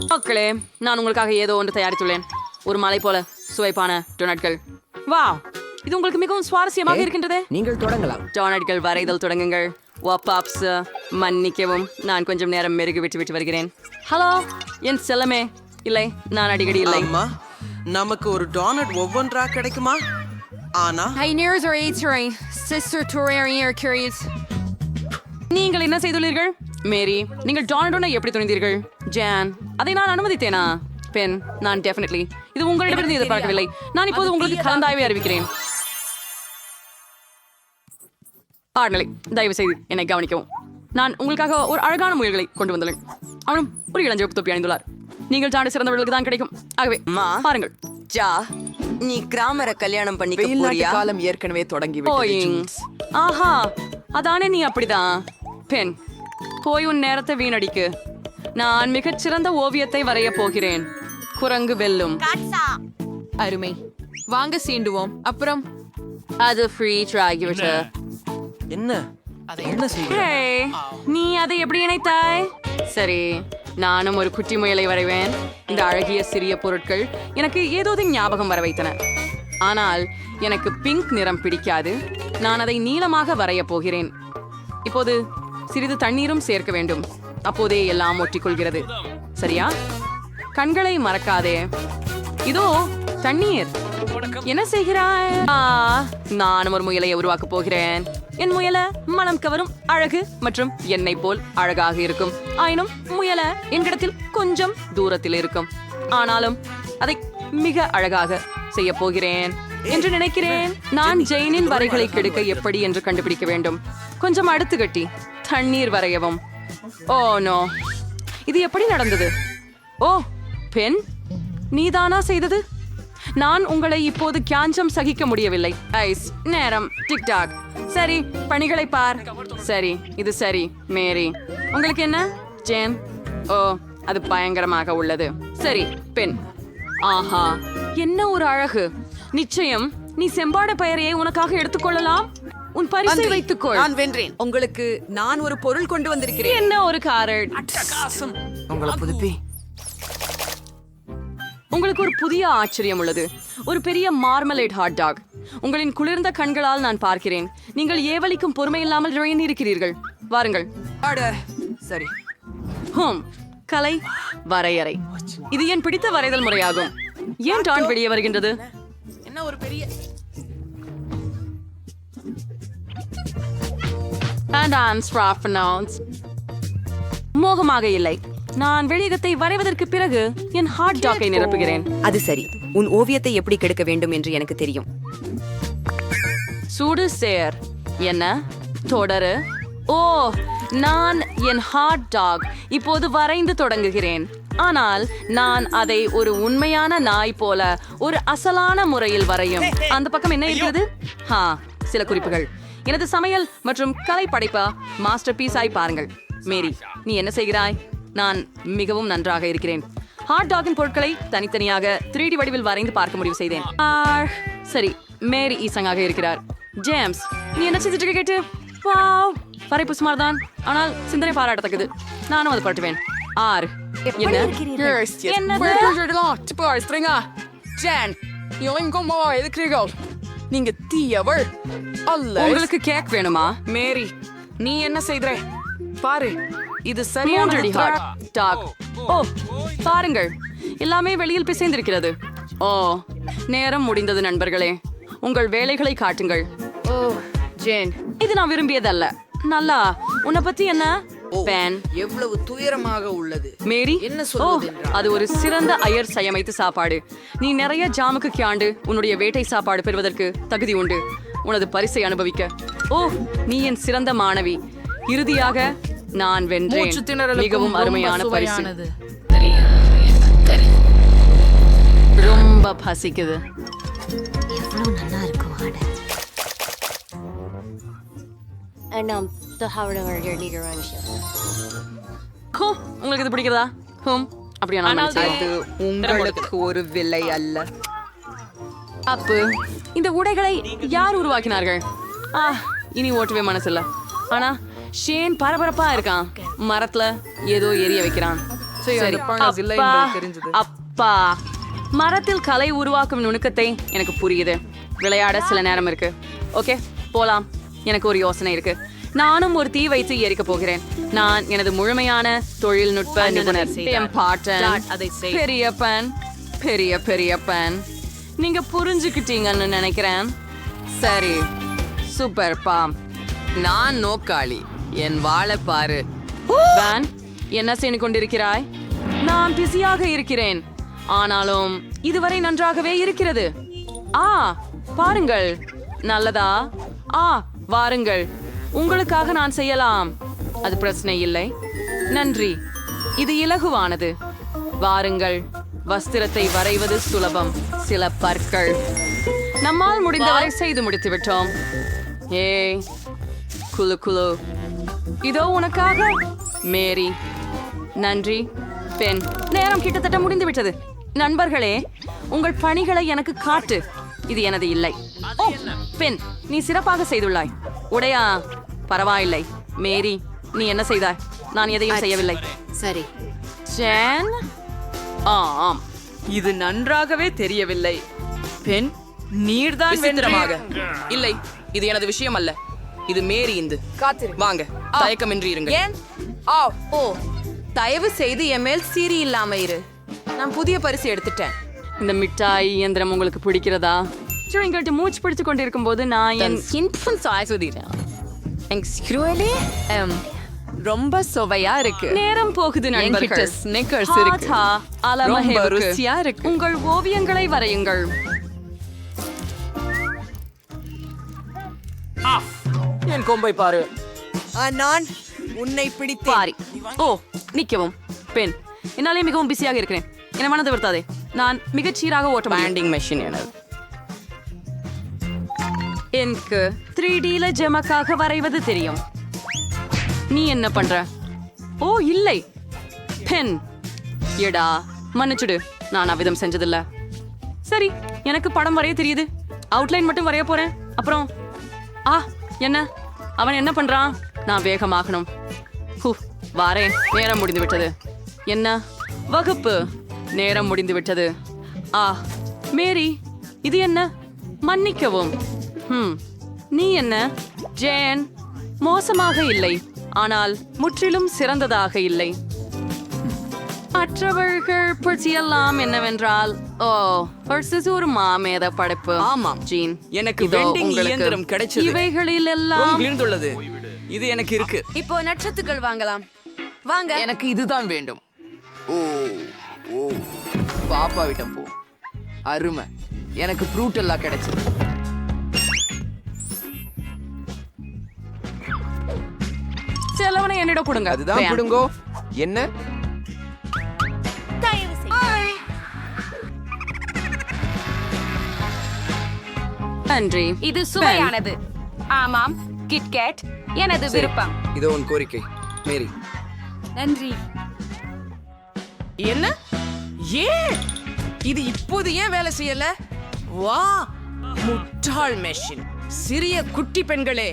மக்களே நான் உங்களுக்காக ஏதோ ஒன்று தயாரித்துள்ளேன். ஒரு மலை போல சுவைப்பான டொனட்கள். வா இது உங்களுக்கு மிகவும் சுவாரஸ்யமாக இருக்கின்றதே. நீங்கள் தொடங்கலாம். டொனட்கள் வரைதல் தொடங்குங்கள். வாப்பாப்ஸ் மன்னிக்கவும். நான் கொஞ்சம் நேரம் மெருகு விட்டு விட்டு வருகிறேன். ஹலோ என் செல்லமே. இல்லை நான் அடிக்கடி இல்லை. அம்மா நமக்கு ஒரு டோனட் ஒவ்வொன்றா கிடைக்குமா? ஆனா? Pioneers are eight sister Torarier curious. நீங்கள் என்ன செய்துள்ளீர்கள்? மேரி நீங்கள் டொனடோனை எப்படி துணிந்தீர்கள்? ஜான் அதை நான் அனுமதித்தேனா? பென் நான் டெஃபினெட்லி இது உங்களிடமிருந்து எதிர்பார்க்கவில்லை. நான் இப்போது உங்களுக்கு கலந்தாய்வை அறிவிக்கிறேன். ஆடலை தயவு செய்து என்னை கவனிக்கவும். நான் உங்களுக்காக ஒரு அழகான முயல்களை கொண்டு வந்துள்ளேன். அவனும் ஒரு இளஞ்சிவப்பு தொப்பி அணிந்துள்ளார். நீங்கள் சாண்டு சிறந்தவர்களுக்கு தான் கிடைக்கும். ஆகவே அம்மா. பாருங்கள். ஜா நீ கிராமரை கல்யாணம் நாட்டு போறியா? காலம் ஏற்கனவே தொடங்கி போயிங்ஸ் ஆஹா அதானே நீ அப்படிதான். பெண் போய் உன் நேரத்தை வீணடிக்கு. நான் மிகச்சிறந்த ஓவியத்தை வரைய போகிறேன். குரங்கு வெல்லும். அருமை. வாங்க சீண்டுவோம். அப்புறம்? அது ஃப்ரீ ஆகிவிட்டு என்ன? நீ அதை எப்படி இணைத்தாய்? சரி நானும் ஒரு குட்டி முயலை வரைவேன். இந்த அழகிய சிறிய பொருட்கள் எனக்கு ஏதோ ஞாபகம் வர வைத்தன. ஆனால் எனக்கு பிங்க் நிறம் பிடிக்காது. நான் அதை நீளமாக வரையப் போகிறேன். இப்போது சிறிது தண்ணீரும் சேர்க்க வேண்டும். அப்போதே எல்லாம் ஒட்டிக்கொள்கிறது. சரியா? கண்களை மறக்காதே. இதோ தண்ணீர். என்ன செய்கிறாய்? ஆ, நானும் ஒரு முயலை உருவாக்கப் போகிறேன். என் முயல மனம் கவரும் அழகு மற்றும் என்னை போல் அழகாக இருக்கும். ஆயினும் முயல என்கிடத்தில் கொஞ்சம் தூரத்தில் இருக்கும். ஆனாலும் அதை மிக அழகாக செய்ய போகிறேன் என்று நினைக்கிறேன். நான் ஜெயினின் வரைகளை கெடுக்க எப்படி என்று கண்டுபிடிக்க வேண்டும். கொஞ்சம் அடுத்து கட்டி தண்ணீர் வரையவும். Oh no. இது எப்படி நடந்தது? ஓ பெண் நீதானா செய்தது? நான் உங்களை இப்போது கியாஞ்சம் சகிக்க முடியவில்லை. ஐஸ் நேரம். டிக்டாக் சரி பணிகளை பார். சரி இது சரி மேரி. உங்களுக்கு என்ன? ஜேன் ஓ அது பயங்கரமாக உள்ளது. சரி பெண். ஆஹா. என்ன ஒரு அழகு. நிச்சயம் நீ செம்பாட பெயரையை உனக்காக எடுத்துக்கொள்ளலாம் உன் பரிசை வைத்துக்கொள். நான் வென்றேன். உங்களுக்கு நான் ஒரு பொருள் கொண்டு வந்திருக்கிறேன். என்ன ஒரு காரட்? உங்களை புதுப்பி. உங்களுக்கு ஒரு புதிய ஆச்சரியம் உள்ளது. ஒரு பெரிய மார்மலேட் ஹாட் டாக் உங்களின் குளிர்ந்த கண்களால் நான் பார்க்கிறேன். நீங்கள் ஏவலிக்கும் பொறுமை இல்லாமல் நுழைந்து இருக்கிறீர்கள் வாருங்கள் சரி. ஹோம் கலை வரையறை. இது என் பிடித்த வரைதல் முறையாகும். ஏன் டான் வெளியே வருகின்றது? என்ன ஒரு பெரிய மோகமாக இல்லை. நான் வெளியகத்தை வரைவதற்கு பிறகு என் ஹாட் டாக்கை நிரப்புகிறேன். அது சரி. உன் ஓவியத்தை எப்படி கெடுக்க வேண்டும் என்று எனக்கு தெரியும். சூடு சேர். என்ன? தொடரு. ஓ நான் என் ஹாட் டாக் இப்போது வரைந்து தொடங்குகிறேன். ஆனால் நான் அதை ஒரு உண்மையான நாய் போல ஒரு அசலான முறையில் வரையும். அந்த பக்கம் என்ன இருக்கிறது? ஹா சில குறிப்புகள். எனது சமையல் மற்றும் கலை படைப்பா மாஸ்டர் பீஸ் ஆய் பாருங்கள். மேரி நீ என்ன செய்கிறாய்? நான் மிகவும் நன்றாக இருக்கிறேன். ஹாட் டாகின் பொருட்களை தனித்தனியாக 3D வடிவில் வரைந்து பார்க்க முடிவு செய்தேன். சரி மேரி ஈசங்காக இருக்கிறார். ஜேம்ஸ் நீ என்ன செஞ்சுட்டு கேட்டு? வாவ் வரைப்பு சுமார் தான் ஆனால் சிந்தனை பாராட்டத்தக்கது. நானும் அதை பட்டுவேன் ஆறு என்ன? நீங்க தீயவள் அல்ல. உங்களுக்கு கேக் வேணுமா? மேரி நீ என்ன செய்தற? பாரு இது சரியான டாக். ஓ பாருங்கள். எல்லாமே வெளியில் பிசைந்திருக்கிறது. ஓ நேரம் முடிந்தது நண்பர்களே. உங்கள் வேலைகளை காட்டுங்கள். Oh Jane. இது நான் விரும்பியதல்ல. நல்லா உன்னை பத்தி என்ன? பேன் எவ்வளவு துயரமாக உள்ளது. மேரி? என்ன சொல்வது? அது ஒரு சிறந்த அயர் சயமைத்து சாப்பாடு. நீ நிறைய ஜாமுக்கு கியாண்டு உன்னுடைய வேட்டை சாப்பாடு பெறுவதற்கு தகுதி உண்டு. உனது பரிசை அனுபவிக்க. ஓ நீ என் சிறந்த மாணவி. இறுதியாக நான் வென்றேன். மூச்சு திணறலுக்கும் மிகவும் ரொம்ப அருமையான பரிசு. சுவையானது. ரொம்ப பசிக்குது. எவ்வளவு உங்களுக்கு இது பிடிக்கிறதா? ஹோம். அப்படியா. அது உங்களுக்கு ஒரு விலை அல்ல. அப்பு இந்த உடைகளை யார் உருவாக்கினார்கள்? ஆ இனி ஓட்டவே மனசில்ல. ஆனா ஷேன் பரபரப்பா இருக்கான். மரத்துல ஏதோ எரிய வைக்கிறான். அப்பா. மரத்தில் கலை உருவாக்கும் நுணுக்கத்தை எனக்கு புரியுது. விளையாட சில நேரம் இருக்கு. ஓகே போலாம். எனக்கு ஒரு யோசனை இருக்கு. நானும் ஒரு தீ வைத்து எரிக்க போகிறேன். நான் எனது முழுமையான தொழில்நுட்ப நிபுணர் என் பாட்டன். பெரியப்பன். பெரிய பெரியப்பன். நீங்க புரிஞ்சுக்கிட்டீங்கன்னு நினைக்கிறேன். சரி. சூப்பர் பா நான் நோக்காளி. என் வாழை பாரு. வேன் என்ன செய்து கொண்டிருக்கிறாய்? நான் பிஸியாக இருக்கிறேன். ஆனாலும் இதுவரை நன்றாகவே இருக்கிறது. ஆ பாருங்கள். நல்லதா? ஆ வாருங்கள். உங்களுக்காக நான் செய்யலாம். அது பிரச்சனை இல்லை. நன்றி. இது இலகுவானது. வாருங்கள். வஸ்திரத்தை வரைவது சுலபம். சில பற்கள். நம்மால் முடிந்தவரை செய்து முடித்து விட்டோம். ஏய் குலு குலு இதோ உனக்காக மேரி. நன்றி. பெண். நேரம் கிட்டத்தட்ட முடிந்து விட்டது. நண்பர்களே உங்கள் பணிகளை எனக்கு காட்டு. இது எனது இல்லை. ஓ பெண். நீ சிறப்பாக செய்துள்ளாய். உடையா? பரவாயில்லை. மேரி நீ என்ன செய்தாய்? நான் எதையும் செய்யவில்லை. சரி. ஜேன்? ஆம். இது நன்றாகவே தெரியவில்லை. பெண் நீர்தான் விசித்திரமாக. இல்லை இது எனது விஷயம் அல்ல இது மேரி இந்து. வாங்க தயக்கமின்றி இருங்க ஏன்? ஆ ஓ. தயவு செய்து என் மேல் சீரி இல்லாம இரு. நான் புதிய பரிசு எடுத்துட்டேன். இந்த மிட்டாய் இயந்திரம் உங்களுக்கு பிடிக்கிறதா? சரி எங்கள்கிட்ட மூச்சு பிடிச்சு கொண்டிருக்கும் போது நான் என் இன்ஃபுன்ஸ் ஆசுதீரேன் ரொம்ப சுவையா இருக்கு. நேரம் போகுது நண்பர்கள். இருக்கு. அலமஹே. ருசியா. உங்கள் ஓவியங்களை வரையுங்கள். என் கொம்பை பாரு. நான் உன்னை பிடித்தேன். பாரி. ஓ நிக்கவும். பெண் என்னாலே மிகவும் பிஸியாக இருக்கிறேன். என மனதை வருத்தாதே. நான் மிகச் சீராக ஓட்ட பேண்டிங் மெஷின் எனது. எனக்கு த்ரீ டில ஜெமக்காக வரைவது தெரியும். நீ என்ன பண்ற? ஓ இல்லை. பென் எடா மன்னிச்சுடு. நான் அவ்விதம் செஞ்சதில்ல. சரி எனக்கு படம் வரைய தெரியுது. அவுட்லைன் மட்டும் வரைய போறேன். அப்புறம் ஆ என்ன? அவன் என்ன பண்றான்? நான் வேகமாகணும் ஹூ வாரேன். நேரம் முடிந்து விட்டது. என்ன? வகுப்பு. நேரம் முடிந்து விட்டது. ஆ மேரி இது என்ன? மன்னிக்கவும். ஹம் நீ என்ன? ஜேன் மோசமாக இல்லை ஆனால் முற்றிலும் சிறந்ததாக இல்லை. மற்றவர்கள் பற்றியெல்லாம் என்னவென்றால் ஓ versus ஒரு மாமேத படைப்பு. ஆமாம். ஜீன் எனக்கு உங்களுக்கு. இயந்திரம் கிடைச்சது. இவைகளில் எல்லாம் விழுந்துள்ளது. இது எனக்கு இருக்கு. இப்போ நட்சத்துக்கள் வாங்கலாம். வாங்க. எனக்கு இதுதான் வேண்டும். ஓ ஓ. பாப்பா விட்ட போ. அருமை. எனக்கு ஃப்ரூட் எல்லாம் கிடைச்சது. என்னிடம் கொடுங்க அதுதான் வேன். பிடுங்கோ. என்ன? நன்றி. இது சுவையானது. ஆமாம் கிட்கேட் எனது விருப்பம். இதோ உன் கோரிக்கை. மேரி. நன்றி. என்ன? ஏன்? இது இப்போது ஏன் வேலை செய்யல? வா முட்டாள் மெஷின் சிறிய குட்டி பெண்களே.